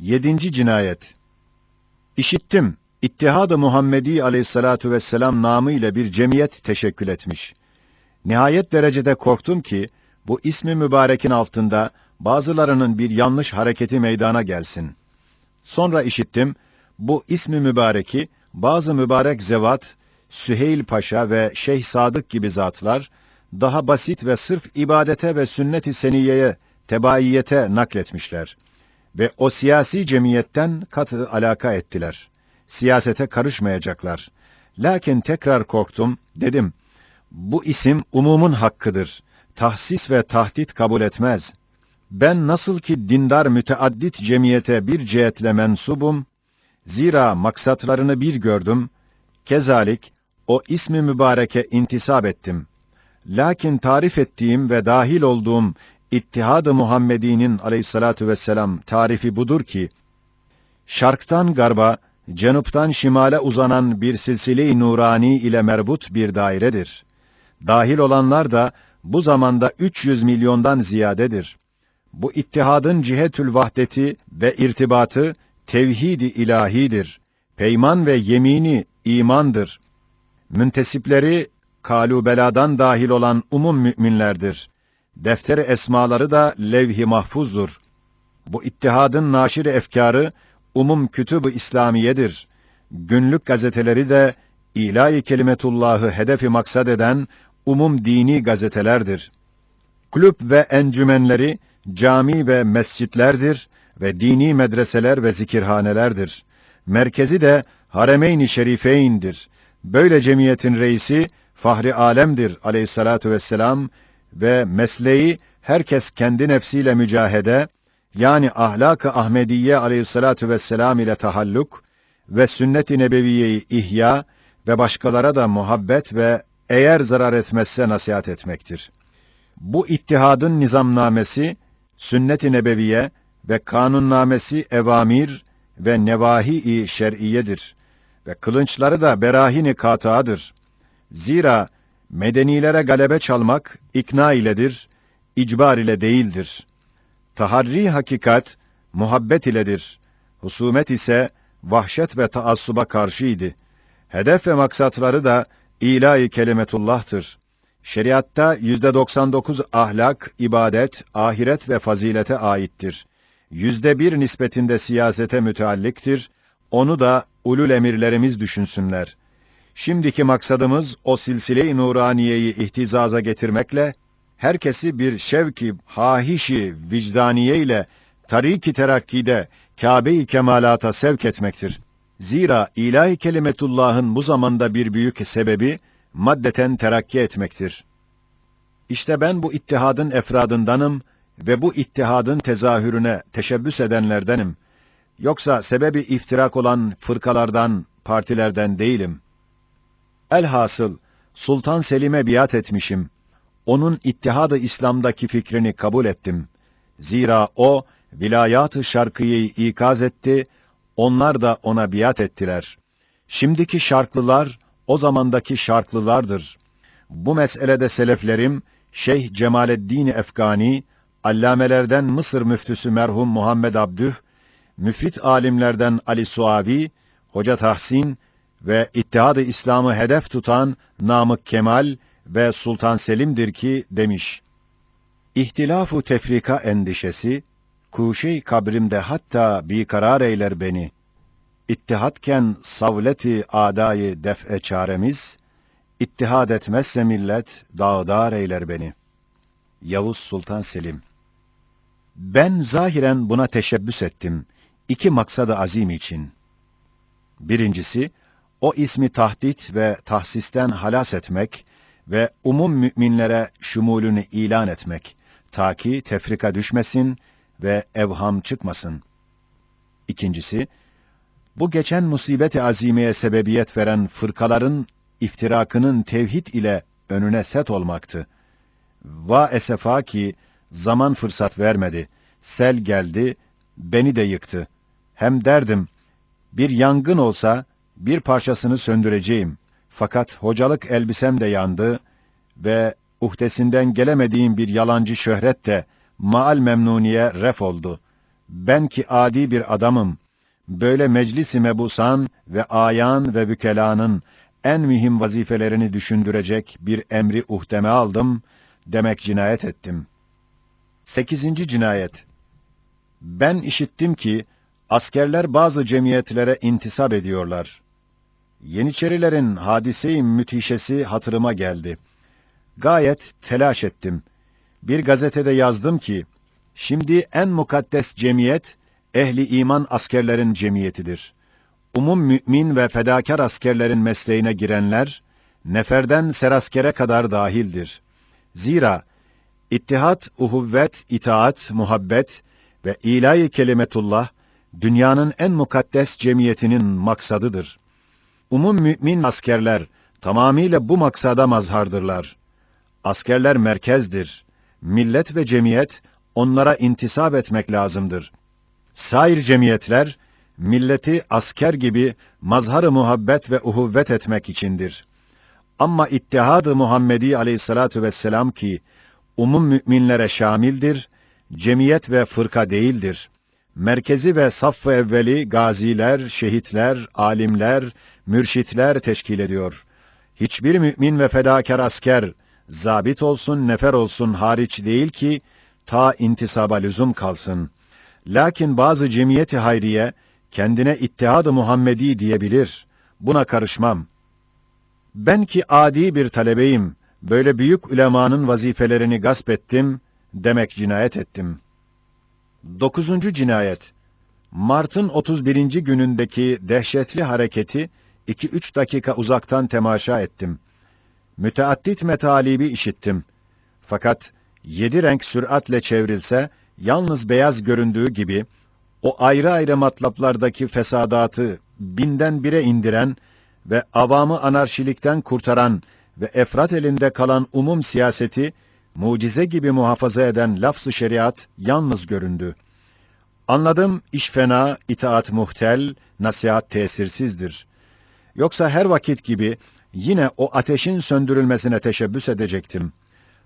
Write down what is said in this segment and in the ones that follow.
Yedinci cinayet. İşittim, İttihad-ı Muhammedi aleyhissalatu vesselam namı ile bir cemiyet teşekkül etmiş. Nihayet derecede korktum ki, bu ismi mübarekin altında bazılarının bir yanlış hareketi meydana gelsin. Sonra işittim, bu ismi mübareki, bazı mübarek zevat, Süheyl Paşa ve Şeyh Sadık gibi zatlar, daha basit ve sırf ibadete ve sünnet-i seniyeye, tebaiyete nakletmişler. Ve o siyasi cemiyetten katı alaka ettiler. Siyasete karışmayacaklar. Lakin tekrar korktum, dedim, bu isim umumun hakkıdır. Tahsis ve tahdit kabul etmez. Ben nasıl ki dindar müteaddit cemiyete bir cihetle mensubum, zira maksatlarını bir gördüm, kezalik o ismi mübareke intisap ettim. Lakin tarif ettiğim ve dahil olduğum İttihad-ı Muhammedi'nin aleyhissalatu vesselam tarifi budur ki, şarktan garba, cenuptan şimale uzanan bir silsile-i nurani ile merbut bir dairedir. Dahil olanlar da bu zamanda 300 milyondan ziyadedir. Bu ittihadın cihetül vahdeti ve irtibatı tevhid-i ilahidir. Peyman ve yemini imandır. Müntesipleri kalubeladan dahil olan umum müminlerdir. Defteri esmaları da levh-i mahfuzdur. Bu ittihadın naşir efkarı umum kütüb-ü İslamiyedir. Günlük gazeteleri de ilahi kelimetullahı hedefi maksat eden umum dini gazetelerdir. Kulüp ve encümenleri cami ve mescitlerdir ve dini medreseler ve zikirhanelerdir. Merkezi de Haremeyn-i Şerifeyn'dir. Böyle cemiyetin reisi Fahri Alem'dir aleyhissalatu vesselam ve mesleği herkes kendi nefsiyle mücahede, yani ahlak-ı Ahmediye aleyhissalatu vesselam ile tahalluk ve sünnet-i nebeviyeyi ihya ve başkalara da muhabbet ve eğer zarar etmezse nasihat etmektir. Bu ittihadın nizamnamesi, sünnet-i nebeviye ve kanunnamesi evamir ve nevahi-i şer'iyedir ve kılınçları da berahini kataadır. Zira medenilere galebe çalmak ikna iledir, icbar ile değildir. Taharri hakikat muhabbet iledir. Husumet ise vahşet ve taassuba karşıydı. Hedef ve maksatları da ilahi kelimetullah'tır. Şeriatta yüzde 99 ahlak, ibadet, ahiret ve fazilete aittir. Yüzde bir nispetinde siyasete mütealliktir. Onu da ulul emirlerimiz düşünsünler. Şimdiki maksadımız o silsile-i nuraniyeyi ihtizaza getirmekle herkesi bir şevki, hahişi, vicdaniye ile tariki terakkide Kâbe-i kemalata sevk etmektir. Zira ilahi kelimetullah'ın bu zamanda bir büyük sebebi maddeten terakki etmektir. İşte ben bu ittihadın efradındanım ve bu ittihadın tezahürüne teşebbüs edenlerdenim. Yoksa sebebi iftirak olan fırkalardan, partilerden değilim. Elhasıl Sultan Selim'e biat etmişim. Onun ittihad-ı İslam'daki fikrini kabul ettim. Zira o vilayat-ı şarkıyı ikaz etti, onlar da ona biat ettiler. Şimdiki şarklılar o zamandaki şarklılardır. Bu meselede seleflerim Şeyh Cemaleddin Efgani, allamelerden Mısır müftüsü merhum Muhammed Abdüh, müfrit alimlerden Ali Suavi, Hoca Tahsin ve İttihad-ı İslam'ı hedef tutan Namık Kemal ve Sultan Selim'dir ki demiş. İhtilafu tefrika endişesi, kuşey kabrimde hatta bir karar eyler beni. İttihatken savleti adayı def'e çaremiz, ittihad etmezse millet dağdar eyler beni. Yavuz Sultan Selim Ben zahiren buna teşebbüs ettim. iki maksadı azim için. Birincisi, o ismi tahdit ve tahsisten halas etmek ve umum müminlere şumulünü ilan etmek, ta ki tefrika düşmesin ve evham çıkmasın. İkincisi, bu geçen musibet-i azimeye sebebiyet veren fırkaların iftirakının tevhid ile önüne set olmaktı. Va esefa ki zaman fırsat vermedi. Sel geldi, beni de yıktı. Hem derdim, bir yangın olsa bir parçasını söndüreceğim. Fakat hocalık elbisem de yandı ve uhdesinden gelemediğim bir yalancı şöhret de maal memnuniye ref oldu. Ben ki adi bir adamım. Böyle meclis-i mebusan ve ayan ve vükelanın en mühim vazifelerini düşündürecek bir emri uhdeme aldım, demek cinayet ettim. Sekizinci cinayet. Ben işittim ki, askerler bazı cemiyetlere intisap ediyorlar. Yeniçerilerin hadise-i müthişesi hatırıma geldi. Gayet telaş ettim. Bir gazetede yazdım ki, şimdi en mukaddes cemiyet, ehli iman askerlerin cemiyetidir. Umum mümin ve fedakar askerlerin mesleğine girenler, neferden seraskere kadar dahildir. Zira, ittihat, uhuvvet, itaat, muhabbet ve ilahi kelimetullah, dünyanın en mukaddes cemiyetinin maksadıdır. Umum mümin askerler, tamamıyla bu maksada mazhardırlar. Askerler merkezdir. Millet ve cemiyet, onlara intisap etmek lazımdır. Sair cemiyetler, milleti asker gibi mazhar-ı muhabbet ve uhuvvet etmek içindir. Ama ittihad-ı Muhammedi aleyhissalatu vesselam ki, umum müminlere şamildir, cemiyet ve fırka değildir. Merkezi ve saff-ı evveli gaziler, şehitler, alimler, mürşitler teşkil ediyor. Hiçbir mümin ve fedakar asker, zabit olsun, nefer olsun hariç değil ki, ta intisaba lüzum kalsın. Lakin bazı cemiyeti hayriye, kendine ittihad-ı Muhammedi diyebilir. Buna karışmam. Ben ki adi bir talebeyim, böyle büyük ulemanın vazifelerini gasp ettim, demek cinayet ettim. Dokuzuncu cinayet. Mart'ın 31. günündeki dehşetli hareketi, 2-3 dakika uzaktan temaşa ettim. Müteaddit metalibi işittim. Fakat yedi renk süratle çevrilse, yalnız beyaz göründüğü gibi, o ayrı ayrı matlaplardaki fesadatı binden bire indiren ve avamı anarşilikten kurtaran ve efrat elinde kalan umum siyaseti, mucize gibi muhafaza eden lafz-ı şeriat yalnız göründü. Anladım, iş fena, itaat muhtel, nasihat tesirsizdir. Yoksa her vakit gibi yine o ateşin söndürülmesine teşebbüs edecektim.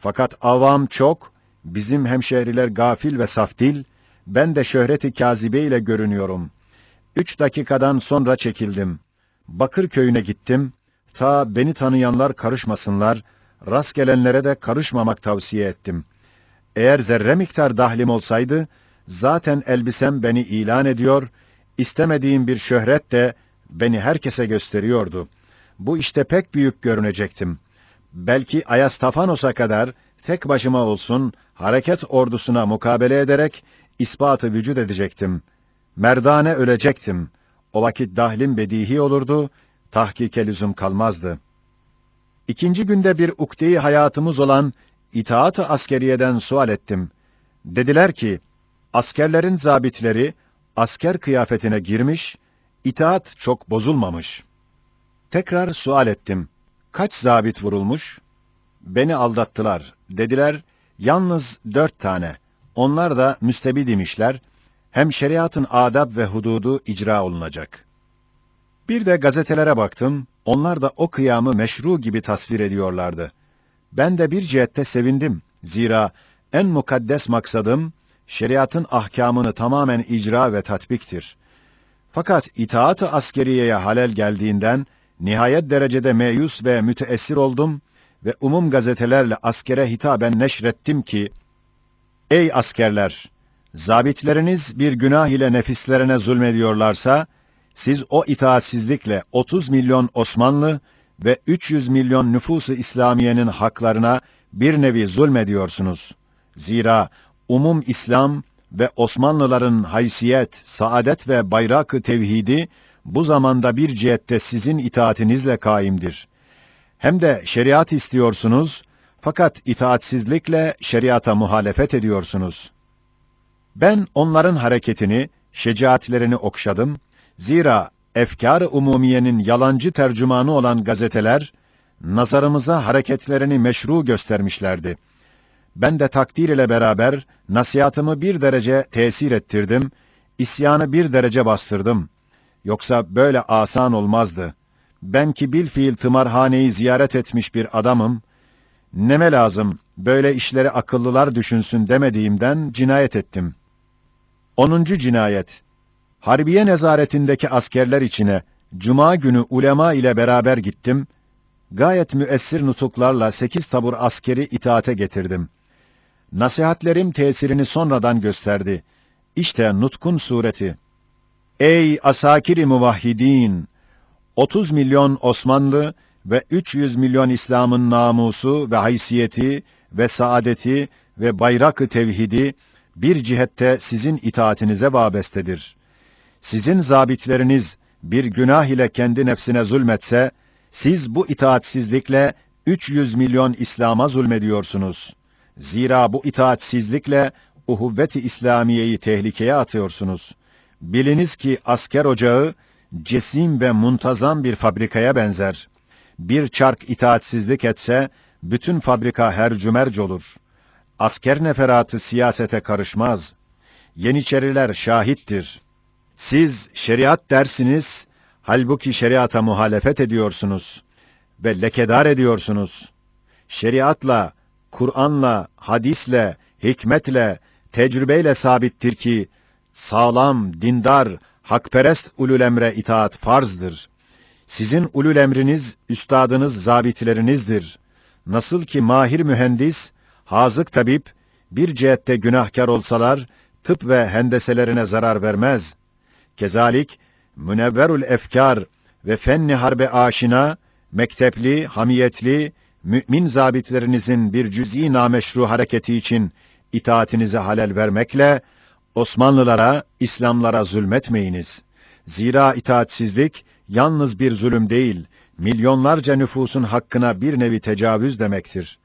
Fakat avam çok, bizim hemşehriler gafil ve safdil, ben de şöhreti kazibe ile görünüyorum. Üç dakikadan sonra çekildim. Bakır köyüne gittim. Ta beni tanıyanlar karışmasınlar, rast gelenlere de karışmamak tavsiye ettim. Eğer zerre miktar dahlim olsaydı, zaten elbisem beni ilan ediyor, istemediğim bir şöhret de beni herkese gösteriyordu. Bu işte pek büyük görünecektim. Belki Ayastafanos'a kadar tek başıma olsun hareket ordusuna mukabele ederek ispatı vücut edecektim. Merdane ölecektim. O vakit dahlim bedihi olurdu, tahkike lüzum kalmazdı. İkinci günde bir ukdeyi hayatımız olan itaat-ı askeriyeden sual ettim. Dediler ki, askerlerin zabitleri asker kıyafetine girmiş, itaat çok bozulmamış. Tekrar sual ettim. Kaç zabit vurulmuş? Beni aldattılar. Dediler, yalnız dört tane. Onlar da müstebid imişler. Hem şeriatın adab ve hududu icra olunacak. Bir de gazetelere baktım. Onlar da o kıyamı meşru gibi tasvir ediyorlardı. Ben de bir cihette sevindim. Zira en mukaddes maksadım, şeriatın ahkamını tamamen icra ve tatbiktir. Fakat itaat-ı askeriyeye halel geldiğinden, nihayet derecede meyus ve müteessir oldum ve umum gazetelerle askere hitaben neşrettim ki, Ey askerler! Zabitleriniz bir günah ile nefislerine zulmediyorlarsa, siz o itaatsizlikle 30 milyon Osmanlı ve 300 milyon nüfusu İslamiyenin haklarına bir nevi zulmediyorsunuz. Zira umum İslam ve Osmanlıların haysiyet, saadet ve bayrak-ı tevhidi bu zamanda bir cihette sizin itaatinizle kaimdir. Hem de şeriat istiyorsunuz fakat itaatsizlikle şeriata muhalefet ediyorsunuz. Ben onların hareketini, şecaatlerini okşadım. Zira efkar-ı umumiyenin yalancı tercümanı olan gazeteler, nazarımıza hareketlerini meşru göstermişlerdi. Ben de takdir ile beraber nasihatımı bir derece tesir ettirdim, isyanı bir derece bastırdım. Yoksa böyle asan olmazdı. Ben ki bil fiil tımarhaneyi ziyaret etmiş bir adamım, neme lazım, böyle işleri akıllılar düşünsün demediğimden cinayet ettim. 10. cinayet. Harbiye nezaretindeki askerler içine cuma günü ulema ile beraber gittim. Gayet müessir nutuklarla sekiz tabur askeri itaate getirdim. Nasihatlerim tesirini sonradan gösterdi. İşte nutkun sureti. Ey asakiri muvahhidin! 30 milyon Osmanlı ve 300 milyon İslam'ın namusu ve haysiyeti ve saadeti ve bayrak-ı tevhidi bir cihette sizin itaatinize vabestedir. Sizin zabitleriniz bir günah ile kendi nefsine zulmetse, siz bu itaatsizlikle 300 milyon İslam'a zulmediyorsunuz. Zira bu itaatsizlikle uhuvvet-i İslamiyeyi tehlikeye atıyorsunuz. Biliniz ki asker ocağı, cesim ve muntazam bir fabrikaya benzer. Bir çark itaatsizlik etse, bütün fabrika hercümerc olur. Asker neferatı siyasete karışmaz. Yeniçeriler şahittir. Siz şeriat dersiniz, halbuki şeriata muhalefet ediyorsunuz ve lekedar ediyorsunuz. Şeriatla, Kur'an'la, hadisle, hikmetle, tecrübeyle sabittir ki, sağlam, dindar, hakperest ulul emre itaat farzdır. Sizin ulul emriniz, üstadınız, zabitlerinizdir. Nasıl ki mahir mühendis, hazık tabip, bir cihette günahkar olsalar, tıp ve hendeselerine zarar vermez. Kezalik, münevverul efkar ve fenni harbe aşina, mektepli, hamiyetli, mümin zabitlerinizin bir cüz'i nameşru hareketi için itaatinize halel vermekle, Osmanlılara, İslamlara zulmetmeyiniz. Zira itaatsizlik, yalnız bir zulüm değil, milyonlarca nüfusun hakkına bir nevi tecavüz demektir.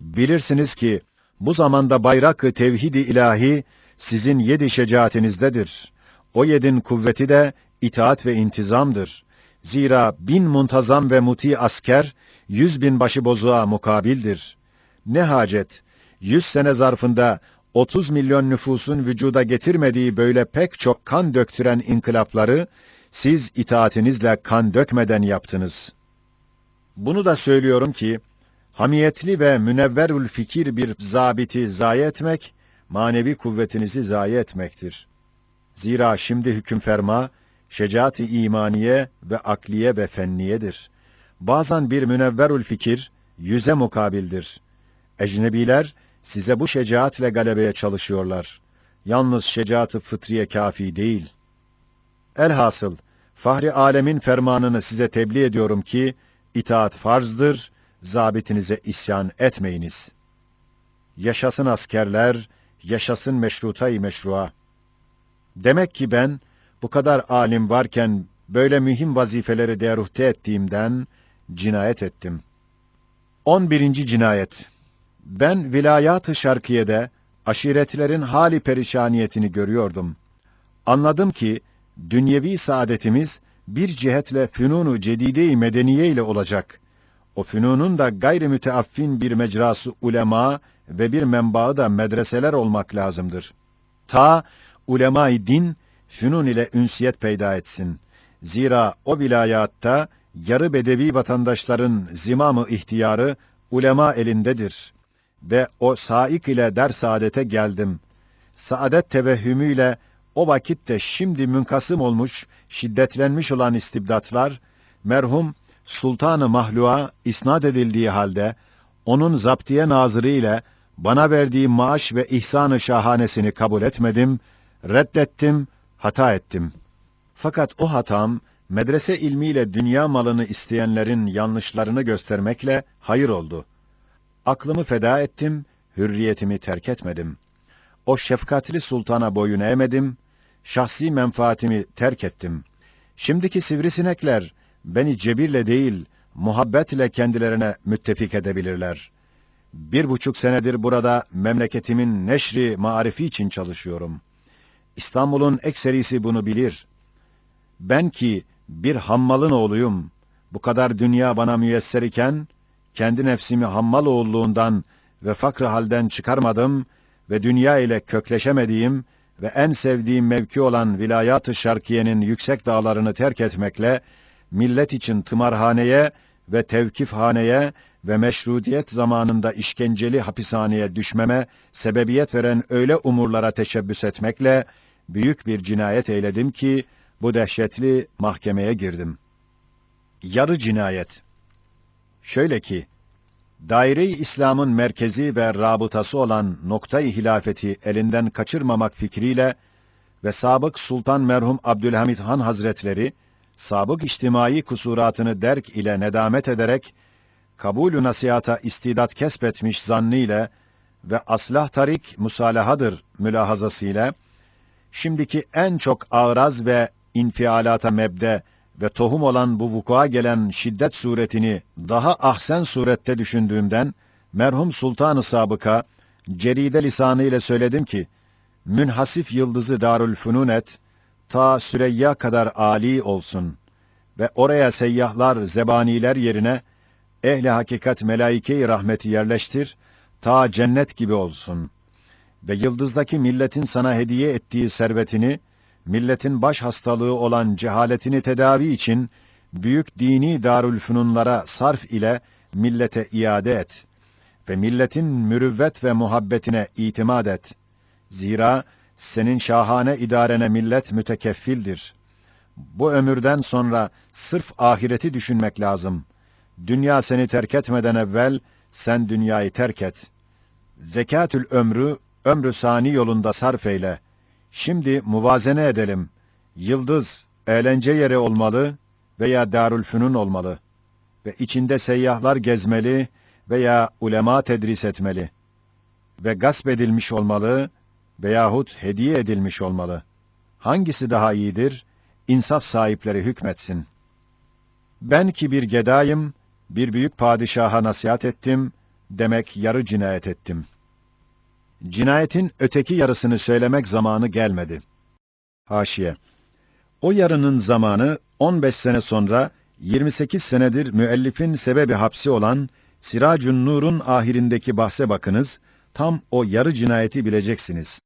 Bilirsiniz ki, bu zamanda bayrak-ı tevhid-i ilahi, sizin yedi şecaatinizdedir. O yedin kuvveti de itaat ve intizamdır. Zira bin muntazam ve muti asker, yüz bin başıbozuğa mukabildir. Ne hacet, yüz sene zarfında 30 milyon nüfusun vücuda getirmediği böyle pek çok kan döktüren inkılapları, siz itaatinizle kan dökmeden yaptınız. Bunu da söylüyorum ki, hamiyetli ve münevverül fikir bir zabiti zayi etmek, manevi kuvvetinizi zayi etmektir. Zira şimdi hüküm ferma, şecaat-i imaniye ve akliye ve fenniyedir. Bazen bir münevverül fikir, yüze mukabildir. Ecnebiler, size bu şecaatle galebeye çalışıyorlar. Yalnız şecaat-ı fıtriye kafi değil. Elhasıl, Fahri Alemin fermanını size tebliğ ediyorum ki, itaat farzdır, zabitinize isyan etmeyiniz. Yaşasın askerler, yaşasın meşrutayı meşrua. Demek ki ben, bu kadar alim varken, böyle mühim vazifeleri deruhte ettiğimden, cinayet ettim. 11. cinayet Ben vilayat-ı şarkiyede, aşiretlerin hali perişaniyetini görüyordum. Anladım ki, dünyevi saadetimiz, bir cihetle fünunu cedide-i medeniye ile olacak. O fünunun da gayri müteaffin bir mecrası ulema ve bir menbaı da medreseler olmak lazımdır. Ta ulema-i din fünun ile ünsiyet peyda etsin. Zira o vilayatta yarı bedevi vatandaşların zimamı ihtiyarı ulema elindedir. Ve o saik ile der saadete geldim. Saadet tevehhümüyle o vakitte şimdi münkasım olmuş, şiddetlenmiş olan istibdatlar, merhum Sultanı Mahlu'a isnat edildiği halde, onun zaptiye nazırı ile bana verdiği maaş ve ihsanı şahanesini kabul etmedim, reddettim, hata ettim. Fakat o hatam, medrese ilmiyle dünya malını isteyenlerin yanlışlarını göstermekle hayır oldu. Aklımı feda ettim, hürriyetimi terk etmedim. O şefkatli sultana boyun eğmedim, şahsi menfaatimi terk ettim. Şimdiki sivrisinekler, beni cebirle değil, muhabbetle kendilerine müttefik edebilirler. Bir buçuk senedir burada memleketimin neşri marifi için çalışıyorum. İstanbul'un ekserisi bunu bilir. Ben ki bir hammalın oğluyum, bu kadar dünya bana müyesser iken, kendi nefsimi hammal oğulluğundan ve fakr halden çıkarmadım ve dünya ile kökleşemediğim ve en sevdiğim mevki olan vilayat-ı şarkiyenin yüksek dağlarını terk etmekle, millet için tımarhaneye ve tevkifhaneye ve meşrutiyet zamanında işkenceli hapishaneye düşmeme sebebiyet veren öyle umurlara teşebbüs etmekle, büyük bir cinayet eyledim ki, bu dehşetli mahkemeye girdim. Yarı cinayet. Şöyle ki, Daire-i İslam'ın merkezi ve rabıtası olan noktayı hilafeti elinden kaçırmamak fikriyle ve sabık Sultan merhum Abdülhamid Han Hazretleri, sabık içtimai kusuratını derk ile nedamet ederek, kabulü nasihata istidat kesbetmiş zannıyla ve aslah tarik musalahadır mülahazasıyla, şimdiki en çok ağraz ve infialata mebde ve tohum olan bu vukua gelen şiddet suretini daha ahsen surette düşündüğümden, merhum Sultan-ı Sabık'a, ceride lisanı ile söyledim ki, münhasif yıldızı Darülfünun et, ta Süreyya kadar âli olsun ve oraya seyyahlar, zebaniler yerine, ehli hakikat melaike-i rahmeti yerleştir, ta cennet gibi olsun. Ve yıldızdaki milletin sana hediye ettiği servetini, milletin baş hastalığı olan cehaletini tedavi için, büyük dini darülfünunlara sarf ile millete iade et. Ve milletin mürüvvet ve muhabbetine itimat et. Zira senin şahane idarene millet mütekeffildir. Bu ömürden sonra sırf ahireti düşünmek lazım. Dünya seni terk etmeden evvel sen dünyayı terk et. Zekatül ömrü ömrü sani yolunda sarf eyle. Şimdi muvazene edelim. Yıldız eğlence yeri olmalı veya darülfünun olmalı ve içinde seyyahlar gezmeli veya ulema tedris etmeli ve gasp edilmiş olmalı veyahut hediye edilmiş olmalı. Hangisi daha iyidir? İnsaf sahipleri hükmetsin. Ben ki bir gedayım, bir büyük padişaha nasihat ettim, demek yarı cinayet ettim. Cinayetin öteki yarısını söylemek zamanı gelmedi. Haşiye. O yarının zamanı 15 sene sonra 28 senedir müellifin sebebi hapsi olan Siracun Nur'un ahirindeki bahse bakınız, tam o yarı cinayeti bileceksiniz.